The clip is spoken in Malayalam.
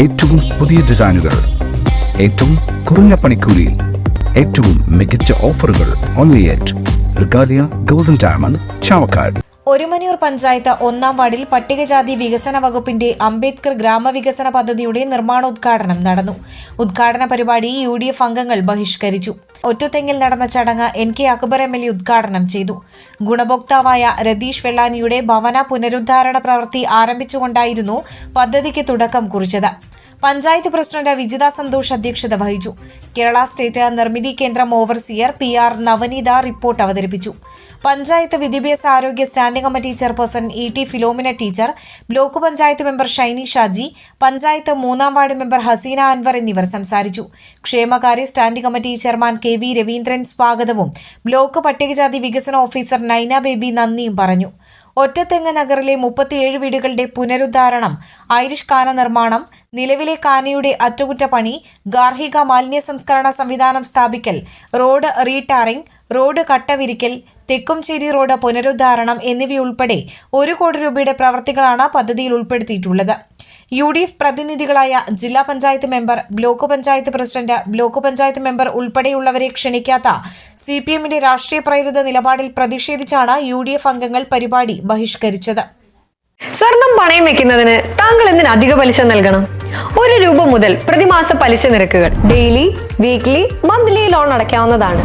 ഏറ്റവും പുതിയ ഡിസൈനുകൾ ഏറ്റവും കുറഞ്ഞ പണിക്കൂലിയിൽ ഏറ്റവും മികച്ച ഓഫറുകൾ only golden diamond Chavakkad Orumanoor panchayat ഒന്നാം വാർഡിൽ പട്ടികജാതി വികസന വകുപ്പിന്റെ അംബേദ്കർ ഗ്രാമവികസന പദ്ധതിയുടെ നിർമ്മാണോദ്ഘാടനം നടന്നു. ഉദ്ഘാടന പരിപാടി യു അംഗങ്ങൾ ബഹിഷ്കരിച്ചു. ഒറ്റത്തെങ്ങിൽ നടന്ന ചടങ്ങ് N K Akbar M L A ഉദ്ഘാടനം ചെയ്തു. ഗുണഭോക്താവായ രതീഷ് വെള്ളാനിയുടെ ഭവന പുനരുദ്ധാരണ പ്രവൃത്തി ആരംഭിച്ചുകൊണ്ടായിരുന്നു പദ്ധതിക്ക് തുടക്കം കുറിച്ചത്. പഞ്ചായത്ത് പ്രസിഡന്റ് വിജിത സന്തോഷ് അധ്യക്ഷത വഹിച്ചു. Kerala state Nirmithi Kendram overseer P R Navaneetha report അവതരിപ്പിച്ചു. പഞ്ചായത്ത് വിദ്യാഭ്യാസ ആരോഗ്യ standing committee chairperson E T Philomina teacher block panchayat member Shiny Shaji panchayat മൂന്നാം വാർഡ് മെമ്പർ ഹസീന അൻവർ എന്നിവർ സംസാരിച്ചു. ക്ഷേമകാര്യ standing committee chairman K V Raveendran സ്വാഗതവും ബ്ലോക്ക് പട്ടികജാതി വികസന ഓഫീസർ നൈന ബേബി നന്ദിയും പറഞ്ഞു. ഒറ്റത്തെങ്ങ് നഗറിലെ മുപ്പത്തിയേഴ് വീടുകളുടെ പുനരുദ്ധാരണം ഐറിഷ് കാന നിർമ്മാണം നിലവിലെ കാനയുടെ അറ്റകുറ്റപ്പണി ഗാർഹിക മാലിന്യ സംസ്കരണ സംവിധാനം സ്ഥാപിക്കൽ റോഡ് റീടാറിംഗ് റോഡ് കട്ടവിരിക്കൽ തെക്കുംചേരി റോഡ് പുനരുദ്ധാരണം എന്നിവയുൾപ്പെടെ ഒരു കോടി രൂപയുടെ പ്രവർത്തികളാണ് പദ്ധതിയിൽ ഉൾപ്പെടുത്തിയിട്ടുള്ളത്. യു ഡി എഫ് പ്രതിനിധികളായ ജില്ലാ panchayat member block panchayat president block panchayat member ഉൾപ്പെടെയുള്ളവരെ ക്ഷണിക്കാത്ത സി പി എമ്മിന്റെ രാഷ്ട്രീയ പ്രേരിത നിലപാടിൽ പ്രതിഷേധിച്ചാണ് യു ഡി എഫ് അംഗങ്ങൾ പരിപാടി ബഹിഷ്കരിച്ചത്. സ്വർണം പണയം വെക്കുന്നതിന് താങ്കൾ എന്തിന് അധിക പലിശ നൽകണം? ഒരു രൂപ മുതൽ പ്രതിമാസ പലിശ നിരക്കുകൾ ഡെയിലി വീക്ക്ലി മന്ത്ലി ലോൺ അടയ്ക്കാവുന്നതാണ്.